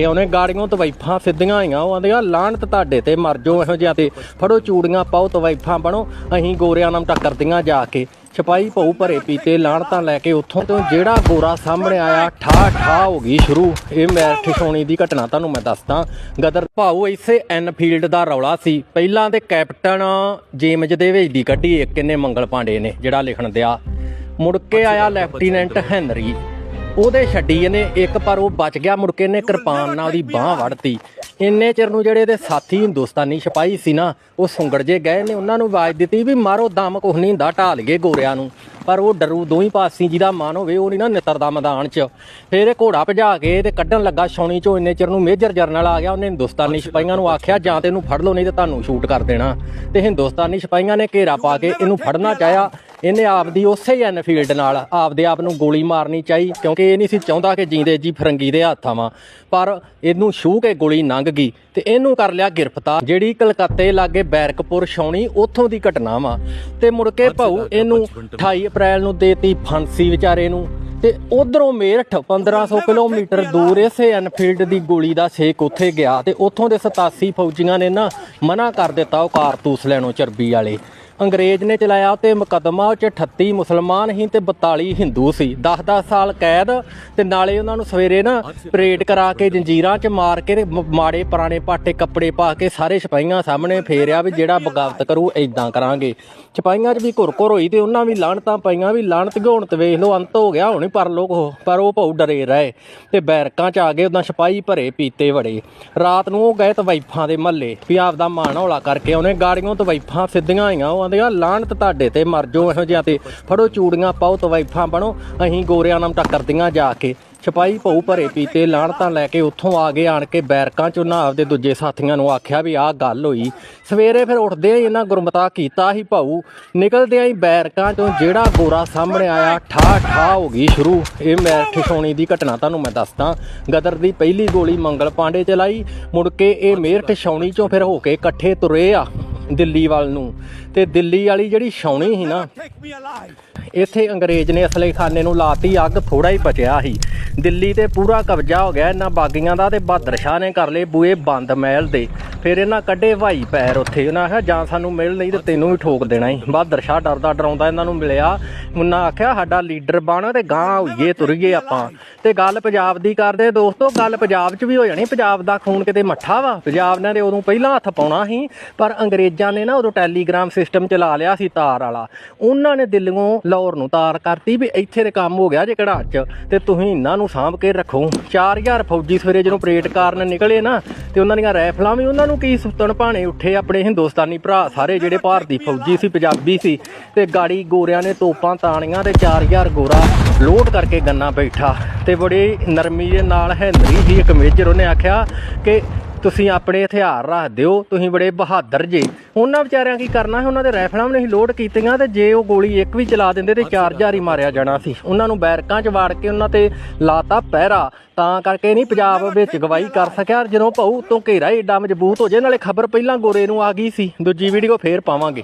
ਇਹ ਉਹਨੇ ਗਾੜੀਆਂ ਤਵੈਫਾਂ ਸਿੱਧੀਆਂ ਆਈਆਂ ਉਹ ਆਂਦੀਆਂ ਲਾਹਣਤ ਤੁਹਾਡੇ ਤੇ ਮਰ ਜਾਓ ਇਹੋ ਜਿਹਾ ਤੇ। ਫੜੋ ਚੂੜੀਆਂ ਪਾਓ ਤਵੈਫਾਂ ਬਣੋ। ਅਸੀਂ ਗੋਰਿਆਂ ਨਾਲ ਟੱਕਰਦੀਆਂ ਜਾ ਕੇ। ਛਪਾਈ ਭਊ ਭਰੇ ਪੀਤੇ ਲਾਹਣਤਾਂ ਲੈ ਕੇ ਉੱਥੋਂ ਤੋਂ ਜਿਹੜਾ ਗੋਰਾ ਸਾਹਮਣੇ ਆਇਆ ਠਾ ਠਾ ਹੋ ਗਈ ਸ਼ੁਰੂ। ਇਹ ਮੈਰਿਠ ਸੋਣੀ ਦੀ ਘਟਨਾ ਤੁਹਾਨੂੰ ਮੈਂ ਦੱਸਦਾ। ਗਦਰ ਭਾਊ ਇਸੇ ਐਨਫੀਲਡ ਦਾ ਰੌਲਾ ਸੀ। ਪਹਿਲਾਂ ਤੇ ਕੈਪਟਨ ਜੇਮਜ ਦੇ ਵਿੱਚ ਦੀ ਕੱਢੀ ਇੱਕ ਇਹਨੇ ਮੰਗਲ ਪਾਂਡੇ ਨੇ ਜਿਹੜਾ ਲਿਖਣ ਦਿਆ। ਮੁੜ ਕੇ ਆਇਆ ਲੈਫਟੀਨੈਂਟ ਹੈਨਰੀ। ਉਹਦੇ ਛੱਡੀ ਇਹਨੇ ਇੱਕ ਪਰ ਉਹ ਬਚ ਗਿਆ ਮੁੜ ਕੇ ਇਹਨੇ ਕਿਰਪਾਨ ਨਾਲ ਉਹਦੀ ਬਾਹ ਵੜਤੀ ਇੰਨੇ ਚਿਰ ਨੂੰ ਜਿਹੜੇ ਇਹਦੇ ਸਾਥੀ ਹਿੰਦੁਸਤਾਨੀ ਸਿਪਾਹੀ ਸੀ ਨਾ ਉਹ ਸੁੰਗੜ ਜੇ ਗਏ ਨੇ ਉਹਨਾਂ ਨੂੰ ਆਵਾਜ਼ ਦਿੱਤੀ ਵੀ ਮਾਰੋ ਦਮ ਕੁਛ ਨਹੀਂ ਹੁੰਦਾ ਢਾਲ ਗਏ ਗੋਰਿਆਂ ਨੂੰ। ਪਰ ਉਹ ਡਰੂ ਦੋਹੀਂ ਪਾਸੀ ਜਿਹਦਾ ਮਨ ਹੋਵੇ ਉਹ ਨਹੀਂ ਨਾ ਨਿਤਰਦਾ ਮੈਦਾਨ 'ਚ। ਫਿਰ ਇਹ ਘੋੜਾ ਭਜਾ ਕੇ ਤੇ ਕੱਢਣ ਲੱਗਾ ਛੌਣੀ 'ਚੋਂ ਇੰਨੇ ਚਿਰ ਨੂੰ ਮੇਜਰ ਜਰਨਲ ਆ ਗਿਆ ਉਹਨੇ ਹਿੰਦੁਸਤਾਨੀ ਸਿਪਾਹੀਆਂ ਨੂੰ ਆਖਿਆ ਜਾਂ ਤੇ ਇਹਨੂੰ ਫੜ ਲਓ ਨਹੀਂ ਤੇ ਤੁਹਾਨੂੰ ਸ਼ੂਟ ਕਰ ਦੇਣਾ। ਤੇ ਹਿੰਦੁਸਤਾਨੀ ਸਿਪਾਹੀਆਂ ਨੇ ਘੇਰਾ ਪਾ ਕੇ ਇਹਨੂੰ ਫੜਨਾ ਚਾਹਿਆ। ਇਹਨੇ ਆਪਦੀ ਉਸੇ ਹੀ ਐਨਫੀਲਡ ਨਾਲ ਆਪਦੇ ਆਪ ਨੂੰ ਗੋਲੀ ਮਾਰਨੀ ਚਾਹੀ ਕਿਉਂਕਿ ਇਹ ਨਹੀਂ ਸੀ ਚਾਹੁੰਦਾ ਕਿ ਜੀਂਦੇ ਜੀ ਫਰੰਗੀ ਦੇ ਹੱਥਾਂ ਵਾਂ। ਪਰ ਇਹਨੂੰ ਛੂ ਕੇ ਗੋਲੀ ਲੰਘ ਗਈ ਤੇ ਇਹਨੂੰ ਕਰ ਲਿਆ ਗ੍ਰਿਫਤਾਰ ਜਿਹੜੀ ਕਲਕੱਤੇ ਲਾਗੇ ਬੈਰਕਪੁਰ ਛਾਉਣੀ ਉੱਥੋਂ ਦੀ ਘਟਨਾ ਵਾ। ਤੇ ਮੁੜ ਕੇ ਭਾਊ ਇਹਨੂੰ 28 ਅਪ੍ਰੈਲ ਨੂੰ ਦੇਤੀ ਫਾਂਸੀ ਵਿਚਾਰੇ ਨੂੰ। ਤੇ ਉਧਰੋਂ ਮੇਰਠ 1500 ਕਿਲੋਮੀਟਰ ਦੂਰ ਇਸੇ ਐਨਫੀਲਡ ਦੀ ਗੋਲੀ ਦਾ ਛੇਕ ਉੱਥੇ ਗਿਆ ਤੇ ਉੱਥੋਂ ਦੇ 87 ਫੌਜੀਆਂ ਨੇ ਨਾ ਮਨਾ ਕਰ ਦਿੱਤਾ ਉਹ ਕਾਰਤੂਸ ਲੈਣੋਂ ਚਰਬੀ ਵਾਲੇ। ਅੰਗਰੇਜ਼ ਨੇ ਚਲਾਇਆ ਤੇ ਮੁਕੱਦਮਾ ਉਹ ਚ 38 ਮੁਸਲਮਾਨ ਸੀ ਤੇ 42 ਹਿੰਦੂ ਸੀ। 10-10 ਸਾਲ ਕੈਦ ਤੇ ਨਾਲੇ ਉਹਨਾਂ ਨੂੰ ਸਵੇਰੇ ਨਾ ਪਰੇਡ ਕਰਾ ਕੇ ਜੰਜੀਰਾਂ 'ਚ ਮਾਰ ਕੇ ਤੇ ਮ- ਮਾੜੇ ਪੁਰਾਣੇ ਪਾਟੇ ਕੱਪੜੇ ਪਾ ਕੇ ਸਾਰੇ ਸਿਪਾਹੀਆਂ ਸਾਹਮਣੇ ਫੇਰਿਆ ਵੀ ਜਿਹੜਾ ਬਗਾਵਤ ਕਰੂ ਐਦਾਂ ਕਰਾਂਗੇ। ਸਿਪਾਹੀਆਂ 'ਚ ਵੀ ਘੁਰ-ਘੁਰ ਹੋਈ ਤੇ ਉਹਨਾਂ ਵੀ ਲਾਹਣਤਾਂ ਪਈਆਂ ਵੀ ਲਾਹਣਤ ਗਉਣ ਤੇ ਵੇਖ ਲਓ, ਅੰਤ ਹੋ ਗਿਆ ਹੁਣ ਹੀ ਪਰ ਲੋਕ ਉਹ, ਪਰ ਉਹ ਭਾਉ ਡਰੇ ਰਹੇ ਤੇ ਬੈਰਕਾਂ 'ਚ ਆ ਗਏ ਉਦਾਂ ਸਿਪਾਹੀ ਭਰੇ ਪੀਤੇ ਵੜੇ। ਰਾਤ ਨੂੰ ਉਹ ਗਏ ਤਵੈਫਾਂ ਦੇ ਮਹੱਲੇ ਵੀ ਆਪਦਾ ਮਾਣ ਹੌਲਾ ਕਰਕੇ ਉਹਨੇ ਗਾੜੀਆਂ ਤਵੈਫਾਂ ਸਿੱਧੀਆਂ ਆਈਆਂ, ਉਹ ਆਂਦੀਆਂ ਲਾਹਣਤ ਤੁਹਾਡੇ ਤੇ ਮਰ ਜਾਓ, ਇਹੋ ਜਿਹਾ ਤੇ ਫੜੋ ਚੂੜੀਆਂ, ਪਾਓ ਤਵੈਫਾਂ ਬਣੋ, ਅਸੀਂ ਗੋਰਿਆਂ ਨਾਲ ਟੱਕਰਦੀਆਂ ਜਾ ਕੇ ਛਪਾਈ ਭਊ ਭਰੇ ਪੀਤੇ ਲਾਹਣਤਾਂ ਲੈ ਕੇ ਉੱਥੋਂ ਆ ਗਏ, ਆਣ ਕੇ ਬੈਰਕਾਂ ਚੋਂ ਨਾ ਆਪਦੇ ਦੂਜੇ ਸਾਥੀਆਂ ਨੂੰ ਆਖਿਆ ਵੀ ਆਹ ਗੱਲ ਹੋਈ। ਸਵੇਰੇ ਫਿਰ ਉੱਠਦੇ ਹੀ ਇਹਨਾਂ ਗੁਰਮਤਾ ਕੀਤਾ ਹੀ ਭਾਊ ਨਿਕਲਦੇ ਹੀ ਬੈਰਕਾਂ ਚੋਂ ਜਿਹੜਾ ਗੋਰਾ ਸਾਹਮਣੇ ਆਇਆ ਠਾ ਠਾ ਹੋ ਗਈ ਸ਼ੁਰੂ। ਇਹ ਮੈਰਿਠ ਸੋਣੀ ਦੀ ਘਟਨਾ ਤੁਹਾਨੂੰ ਮੈਂ ਦੱਸਦਾ। ਗਦਰ ਦੀ ਪਹਿਲੀ ਗੋਲੀ ਮੰਗਲ ਪਾਂਡੇ ਚਲਾਈ, ਮੁੜ ਕੇ ਇਹ ਮੇਰਠ ਛਾਉਣੀ ਚੋਂ ਫਿਰ ਹੋ ਕੇ ਇਕੱਠੇ ਤੁਰੇ ਆ। ਦਿੱਲੀ ਵੱਲ ਨੂੰ। ਤੇ ਦਿੱਲੀ ਵਾਲੀ ਜਿਹੜੀ ਛਾਉਣੀ ਸੀ ਨਾ ਇੱਥੇ ਅੰਗਰੇਜ਼ ਨੇ ਅਸਲੇਖਾਨੇ ਨੂੰ ਲਾਤੀ ਅੱਗ ਥੋੜਾ ਹੀ ਬਚਿਆ ਸੀ। ਦਿੱਲੀ ਤੇ ਪੂਰਾ ਕਬਜ਼ਾ ਹੋ ਗਿਆ। ਇਹਨਾਂ ਬਾਗੀਆਂ ਦਾ ਤੇ ਬਹਾਦਰ ਸ਼ਾਹ ਨੇ ਕਰ ਲਏ ਬੂਏ ਬੰਦ ਮਹਿਲ ਦੇ। ਫਿਰ ਇਹਨਾਂ ਕੱਢੇ ਭਾਈ ਪੈਰ ਉੱਥੇ। ਉਹਨਾਂ ਆਖਿਆ, ਜਾਂ ਸਾਨੂੰ ਮਿਲ ਨਹੀਂ ਤੇ ਤੈਨੂੰ ਵੀ ਠੋਕ ਦੇਣਾ ਹੀ ਬਹਾਦਰ ਸ਼ਾਹ ਡਰਦਾ ਡਰਾਉਂਦਾ ਇਹਨਾਂ ਨੂੰ ਮਿਲਿਆ। ਉਹਨਾਂ ਆਖਿਆ, ਸਾਡਾ ਲੀਡਰ ਬਣ ਤੇ ਗਾਂ ਹੋਈਏ, ਤੁਰੀਏ ਆਪਾਂ। ਤੇ ਗੱਲ ਪੰਜਾਬ ਦੀ ਕਰਦੇ। ਦੋਸਤੋ, ਗੱਲ ਪੰਜਾਬ 'ਚ ਵੀ ਹੋ ਜਾਣੀ। ਪੰਜਾਬ ਦਾ ਖੂਨ ਕਿਤੇ ਮੱਠਾ ਵਾ। ਪੰਜਾਬ ਨੇ ਤੇ ਉਦੋਂ ਪਹਿਲਾਂ ਹੱਥ ਪਾਉਣਾ ਸੀ, ਪਰ ਅੰਗਰੇਜ਼ਾਂ ਨੇ ਨਾ ਉਦੋਂ ਟੈਲੀਗ੍ਰਾਮ ਸਿਸਟਮ ਚਲਾ ਲਿਆ ਸੀ ਤਾਰ ਵਾਲਾ। ਉਹਨਾਂ ਨੇ ਦਿੱਲੀੋਂ ਲਾਹੌਰ ਨੂੰ ਤਾਰ ਕਰਤੀ ਵੀ ਇੱਥੇ ਤੇ ਕੰਮ ਹੋ ਗਿਆ ਜੇ ਕਢਾ 'ਚ। ਤੇ ਤੁਸੀਂ ਇਹਨਾਂ ਨੂੰ ਸਾਂਭ ਕੇ ਰੱਖੋ। 4000 ਫੌਜੀ ਸਵੇਰੇ ਜਦੋਂ ਪਰੇਡ ਕਾਰਨ ਨਿਕਲੇ ਨਾ, ਤੇ ਉਹਨਾਂ ਦੀਆਂ ਰਾਈਫਲਾਂ ਵੀ ਉਹਨਾਂ ਨੂੰ ਕੀ ਸੁੱਤਣ ਭਾਣੇ ਉੱਠੇ ਆਪਣੇ ਹਿੰਦੁਸਤਾਨੀ ਭਰਾ ਸਾਰੇ ਜਿਹੜੇ ਭਾਰਤੀ ਫੌਜੀ ਸੀ, ਪੰਜਾਬੀ ਸੀ, ਤੇ ਗਾੜੀ ਗੋਰਿਆਂ ਨੇ ਤੋਪਾਂ ਤਾਣੀਆਂ ਤੇ 4000 ਗੋਰਾ ਲੋਡ ਕਰਕੇ ਗੰਨਾ ਬੈਠਾ। ਤੇ ਬੜੀ ਨਰਮੀ ਦੇ ਨਾਲ ਹੈਨਰੀ ਸੀ ਇੱਕ ਮੇਜਰ ਉਹਨੇ ਆਖਿਆ ਕਿ ਤੁਸੀਂ ਆਪਣੇ ਹਥਿਆਰ ਰੱਖ ਦਿਓ, ਤੁਸੀਂ ਬੜੇ ਬਹਾਦਰ ਜੇ। ਉਹਨਾਂ ਵਿਚਾਰਿਆਂ ਕੀ ਕਰਨਾ ਹੈ ਉਹਨਾਂ ਦੇ ਰਾਈਫਲਾਂ ਵੀ ਨਹੀਂ ਲੋਡ ਕੀਤੀਆਂ ਤੇ ਜੇ ਉਹ ਗੋਲੀ ਇੱਕ ਵੀ ਚਲਾ ਦਿੰਦੇ ਤੇ ਚਾਰ ਚਾਰ ਹੀ ਮਾਰਿਆ ਜਾਣਾ ਸੀ। ਉਹਨਾਂ ਨੂੰ ਬੈਰਕਾਂ 'ਚ ਵਾੜ ਕੇ ਉਹਨਾਂ ਤੇ ਲਾਤਾ ਪਹਿਰਾ। ਤਾਂ ਕਰਕੇ ਨਹੀਂ ਪੰਜਾਬ ਵਿੱਚ ਗਵਾਹੀ ਕਰ ਸਕਿਆ। ਜਦੋਂ ਭਾਊ ਤੋਂ ਘੇਰਾ ਹੀ ਏਡਾ ਮਜ਼ਬੂਤ ਹੋ ਜੇ ਨਾਲੇ ਖਬਰ ਪਹਿਲਾਂ ਗੋਰੇ ਨੂੰ ਆ ਗਈ ਸੀ। ਦੂਜੀ ਵੀਡੀਓ ਫੇਰ ਪਾਵਾਂਗੇ।